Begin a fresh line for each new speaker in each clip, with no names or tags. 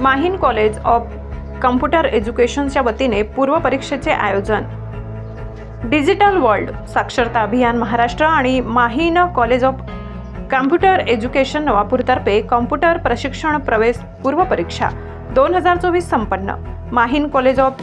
Maheen college of computer एज्युकेशनच्या वतीने पूर्व परीक्षेचे आयोजन. डिजिटल वर्ल्ड साक्षरता अभियान महाराष्ट्र आणि Mahin college of computer education नवापूरतर्फे computer प्रशिक्षण प्रवेश पूर्व परीक्षा दोन हजार चोवीस संपन्न. Mahin college of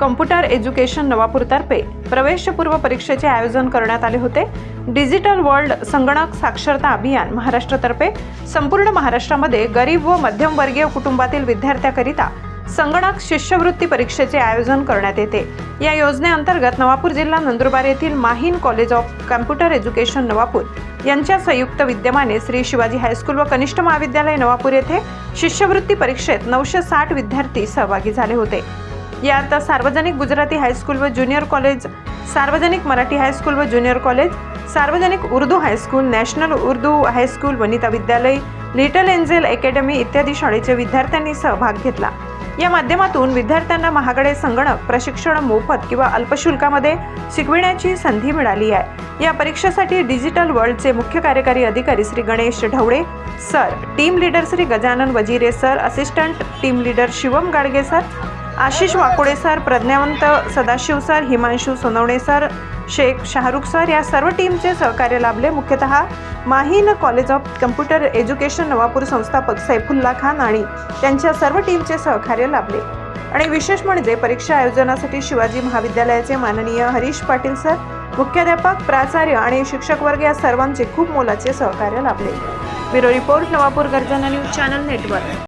computer education नवापूरतर्फे प्रवेशपूर्व परीक्षेचे आयोजन करण्यात आले होते. डिजिटल वर्ल्ड संगणक साक्षरता अभियान महाराष्ट्रातर्फे संपूर्ण महाराष्ट्रामध्ये गरीब व मध्यमवर्गीय कुटुंबातील विद्यार्थ्याकरिता संगणक शिष्यवृत्ती परीक्षेचे आयोजन करण्यात येते. या योजनेअंतर्गत नवापूर जिल्हा नंदुरबार येथील Mahin college of computer education Navapur यांच्या संयुक्त विद्यमाने श्री शिवाजी हायस्कूल व कनिष्ठ महाविद्यालय नवापूर येथे शिष्यवृत्ती परीक्षेत नऊशे साठ विद्यार्थी सहभागी झाले होते. यात सार्वजनिक गुजराती हायस्कूल व ज्युनियर कॉलेज सार्वजनिक मराठी हायस्कूल व ज्युनियर कॉलेज सार्वजनिक Urdu high school national Urdu high school Vanita Vidyalaya little angel academy इत्यादी शाळेच्या विद्यार्थ्यांनी सहभाग घेतला. या माध्यमातून विद्यार्थ्यांना महागडे संगणक प्रशिक्षण मोफत किंवा अल्पशुल्कामध्ये शिकविण्याची संधी मिळाली आहे. या परीक्षेसाठी डिजिटल वर्ल्डचे मुख्य कार्यकारी अधिकारी Shri Ganesh Dhavale sir team leader Shri Gajanan Vajire sir assistant team leader Shivam Gadge sir Ashish वाकुडेसार Pradnyavant सदाशिवसार Himanshu सोनवणेसार Shaikh Shahrukh sir या सर्व टीमचे सहकार्य लाभले. मुख्यतः Mahin college of computer education Navapur संस्थापक सैफुल्ला खान आणि त्यांच्या सर्व टीमचे सहकार्य लाभले. आणि विशेष म्हणजे परीक्षा आयोजनासाठी शिवाजी महाविद्यालयाचे माननीय हरीश पाटील सर मुख्याध्यापक प्राचार्य आणि शिक्षक वर्ग या सर्वांचे खूप मोलाचे सहकार्य लाभले. ब्युरो रिपोर्ट नवापूर गर्जना न्यूज चॅनल नेटवर्क.